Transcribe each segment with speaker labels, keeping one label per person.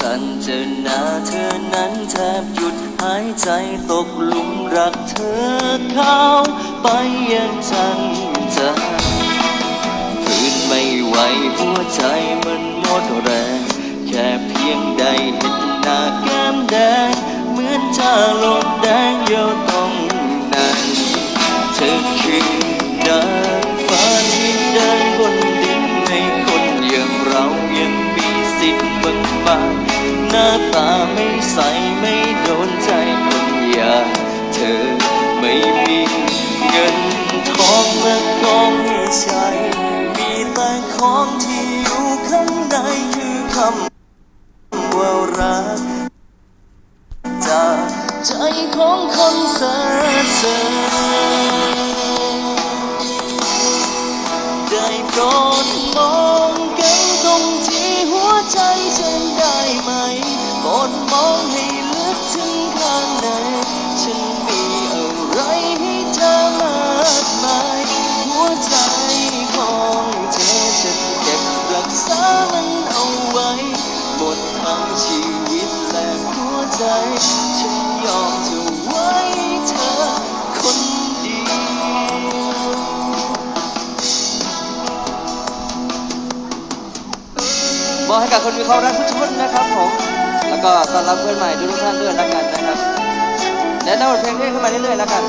Speaker 1: สั่นเจอหน้าเธอนั้นแทบหยุดหายใจตกหลุมรักเธอเข้าไปยังจันจะฝืนไม่ไหวหัวใจมันหมดแรง แค่เพียงใดเห็นหน้าแก้มแดง เหมือนจะลดแดงเยียวต บางหน้าตาไม่ใสไม่โดนใจคนอย่างเธอไม่มีเงินทองและกองให้ใช้มีแต่ของที่อยู่ข้างในคือคำว่ารักจากใจของคนเสเสริญได้โปรดมองกันตรงที่หัวใจฉัน ไหมโปรดมองให้ลึกถึงข้างใน ฉันมีอะไรให้เธอมากมายหัวใจของเธอฉันเก็บรักษามันเอาไว้ หมดทั้งชีวิตและหัวใจ ฉันยอม
Speaker 2: มอบให้กับคนมีความรักทุกคนนะครับผมแล้วก็ต้อนรับเพื่อนใหม่ทุกท่านด้วยแล้วกันนะครับแนะนำบทเพลงเรื่อยขึ้นมาเรื่อยๆแล้วกัน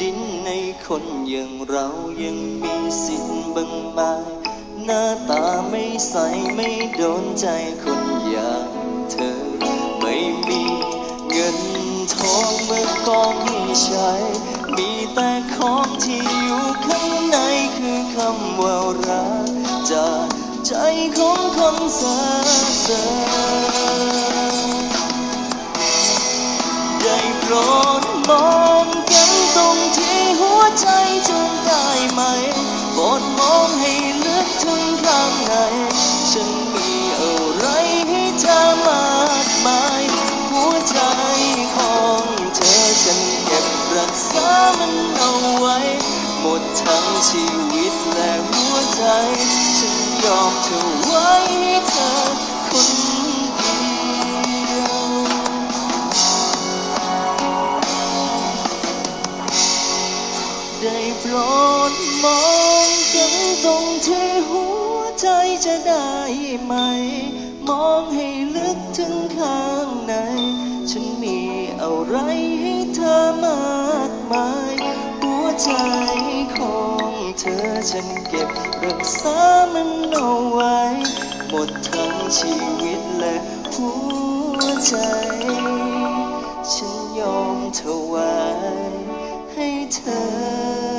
Speaker 1: ดินในคนอย่างเรายังมีสิทธิ์บางบายหน้าตาไม่ใสไม่โดนใจคนอย่างเธอ ไม่มีเงินทองเมื่อกองให้ใช้ มีแต่ของที่อยู่ข้างในคือคำว่ารักจากใจของคนเสเสริญได้โปรดมองกันตรงที่หัว ใจจนได้ไหมโปรดมองให้ลึกถึงข้างในฉันมีอะไรให้เธอมากมายหัวใจของเธอฉันเก็บรักษามันเอาไว้ หมดทั้งชีวิตและหัวใจ ฉันยอมเธอไว้ให้เธอคน โปรดมองกันตรงที่หัวใจจะได้ไหม มองให้ลึกถึงข้างใน ฉันมีอะไรให้เธอมากมาย หัวใจของเธอฉันเก็บรักษามันเอาไว้ หมดทั้งชีวิตและหัวใจ ฉันยอมถวายให้เธอ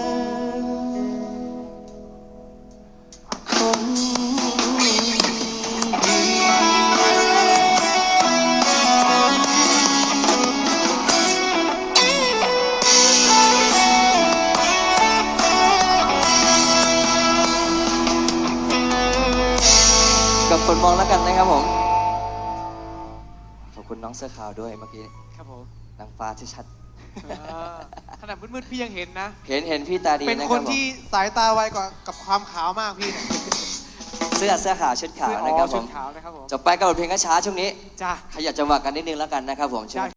Speaker 2: กับคนมองแล้วกันนะครับผม ขอบคุณน้องเสื้อขาวด้วยเมื่อกี้
Speaker 3: ครับผม
Speaker 2: นางฟ้าที่ชัด
Speaker 3: เออขนาดมืดๆพี่ยังเห็นนะ
Speaker 2: เห็นเห็นพี่ตาดี
Speaker 3: เป็น
Speaker 2: นะ
Speaker 3: ค
Speaker 2: ครั
Speaker 3: น
Speaker 2: บผม
Speaker 3: ที่สายตาไวกว่ากับความขาวมากพี่เนี่ย
Speaker 2: เสื้อเสื้อขาวชุดขาว
Speaker 3: อ๋อ
Speaker 2: นะครับผ
Speaker 3: ชุด
Speaker 2: ม
Speaker 3: ขาวนะครับผม
Speaker 2: จบไปกับบทเพลงช้าๆช่วงนี้
Speaker 3: จ้า
Speaker 2: ขยับจังหวะกันนิดนึงแล้วกันนะครับผมช่วง